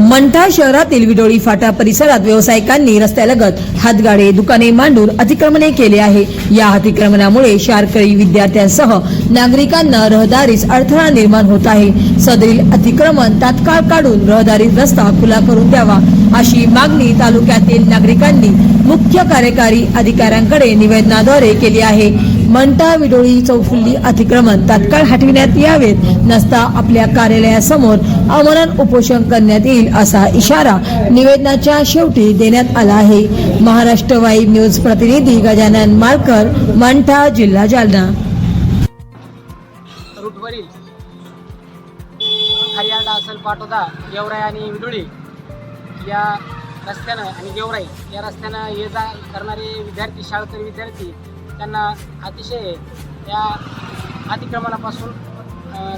मंठा शहरातील विडोळी फाटा परिसरात व्यावसायिकांनी रस्त्यालगत हातगाडे दुकाने मांडून अतिक्रमणे केले आहे. या अतिक्रमणामुळे शारकरी विद्यार्थ्यांसह नागरिकांना रहदारीस अडथळा निर्माण होत आहे. सदरील अतिक्रमण तात्काळ काढून रहदारी रस्ता खुला करून द्यावा अशी मागणी तालुक्यातील नागरिकांनी मुख्य कार्यकारी अधिकाऱ्यांकडे निवेदनाद्वारे केली आहे. मंटा विडोळी चौफुल्ली अतिक्रमण तात्काळ हटविण्यात यावेत. नसता आपल्या कार्यालयासमोर आमरण उपोषण करण्यात येईल असा इशारा निवेदनाच्या शेवटी देण्यात आला आहे. महाराष्ट्र वाईब न्यूज प्रतिनिधी गजानन माळकर मंठा जिल्हा जालना. रूटवरील हरियाणा असेल पाटोदा गेवराई आणि विडोळी या रस्त्यानं आणि गेवराई या रस्त्यानं ये जा करणारे विद्यार्थी शाळकरी विद्यार्थी त्यांना अतिशय या अतिक्रमणापासून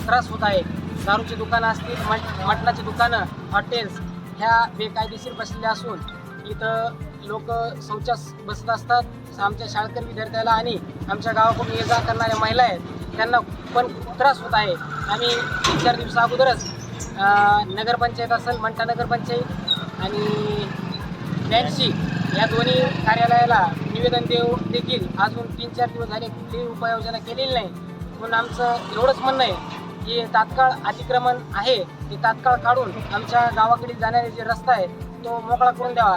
त्रास होत आहे. दारूची दुकानं असतील मट मटणाची दुकानं हॉटेल्स ह्या बेकायदेशीर बसलेल्या असून इथं लोक शौचास बसत असतात. आमच्या शाळकरी विद्यार्थ्याला आणि आमच्या गावाकडून ये जा करणाऱ्या महिला आहेत त्यांना पण त्रास होत आहे. आम्ही तीन चार दिवसा अगोदरच नगरपंचायत असेल मंठा नगरपंचायत आणि बँकशी या दोन्ही कार्यालयाला निवेदन देऊ देखील अजून तीन चार दिवस झाले कुठलीही उपाययोजना केलेली नाही. म्हणून आमचं एवढंच म्हणणं आहे की तात्काळ अतिक्रमण आहे ते तात्काळ काढून आमच्या गावाकडे जाणारे जे रस्ता आहे तो मोकळा करून द्यावा.